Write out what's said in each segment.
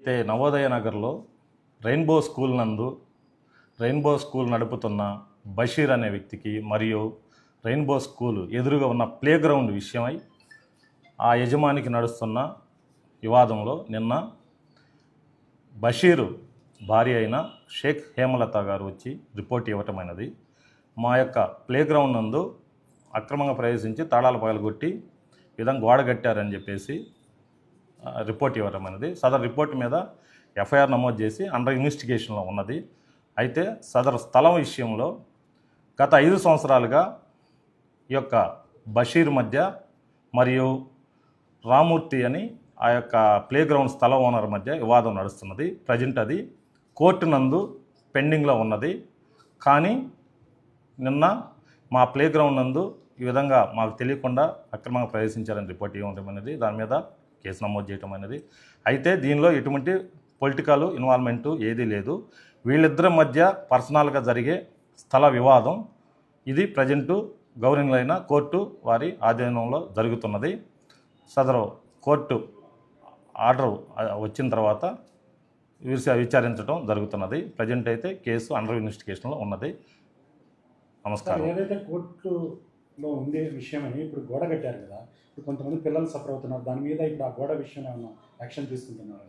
అయితే నవోదయ నగర్లో rainbow school నందు రెయిన్బో స్కూల్ నడుపుతున్న బషీర్ అనే వ్యక్తికి మరియు రెయిన్బో స్కూల్ ఎదురుగా ఉన్న ప్లే గ్రౌండ్ విషయమై ఆ యజమానికి నడుస్తున్న వివాదంలో నిన్న బషీరు భార్య అయిన షేక్ హేమలత గారు వచ్చి రిపోర్ట్ ఇవ్వటమైనది మా యొక్క ప్లే గ్రౌండ్ నందు అక్రమంగా ప్రవేశించి తాళాలు పగలగొట్టి విధంగా గోడ కట్టారని చెప్పేసి రిపోర్ట్ ఇవ్వడం అనేది. సదర్ రిపోర్ట్ మీద ఎఫ్ఐఆర్ నమోదు చేసి అండర్ ఇన్వెస్టిగేషన్లో ఉన్నది. అయితే సదరు స్థలం విషయంలో గత ఐదు సంవత్సరాలుగా ఈ యొక్క బషీర్ మధ్య మరియు రామూర్తి అని ఆ యొక్క ప్లే గ్రౌండ్ స్థల ఓనర్ మధ్య వివాదం నడుస్తున్నది. ప్రజెంట్ అది కోర్టు నందు పెండింగ్లో ఉన్నది. కానీ నిన్న మా ప్లే గ్రౌండ్ నందు ఈ విధంగా మాకు తెలియకుండా అక్రమంగా ప్రవేశించారని రిపోర్ట్ ఇవ్వడం అనేది దాని మీద కేసు నమోదు చేయటం అనేది. అయితే దీనిలో ఎటువంటి పొలిటికల్ ఇన్వాల్వ్మెంట్ ఏదీ లేదు. వీళ్ళిద్దరి మధ్య పర్సనల్గా జరిగే స్థల వివాదం ఇది ప్రజెంటు గౌరవనీయులైన కోర్టు వారి ఆధీనంలో జరుగుతున్నది. సదరు కోర్టు ఆర్డర్ వచ్చిన తర్వాత విచారించడం జరుగుతున్నది. ప్రజెంట్ అయితే కేసు అండర్ ఇన్వెస్టిగేషన్లో ఉన్నది. నమస్కారం. ఏదైతే కోర్టులో ఉండే విషయమని ఇప్పుడు గోడ కట్టారు కదా. ఇప్పుడు కొంతమంది పిల్లలు సఫర్ అవుతున్నారు. దాని మీద ఇప్పుడు ఆ గోడ విషయం ఏమన్నా యాక్షన్ తీసుకుంటున్నారు?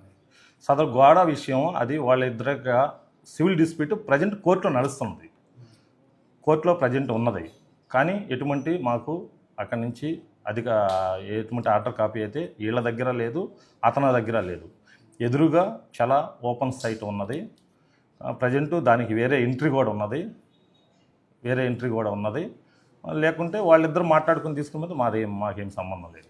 సదరు గోడ విషయం అది వాళ్ళిద్దరిగా సివిల్ డిస్ప్యూట్ ప్రజెంట్ కోర్టులో నడుస్తుంది. కోర్టులో ప్రజెంట్ ఉన్నది. కానీ ఎటువంటి మాకు అక్కడి నుంచి అధిక ఎటువంటి ఆర్డర్ కాపీ అయితే వీళ్ళ దగ్గర లేదు అతని దగ్గర లేదు. ఎదురుగా చాలా ఓపెన్ సైట్ ఉన్నది. ప్రజెంట్ దానికి వేరే ఎంట్రీ కూడా ఉన్నది. వేరే ఎంట్రీ కూడా ఉన్నది. లేకుంటే వాళ్ళిద్దరు మాట్లాడుకుని తీసుకున్నది మాదే మాకేం సంబంధం లేదు.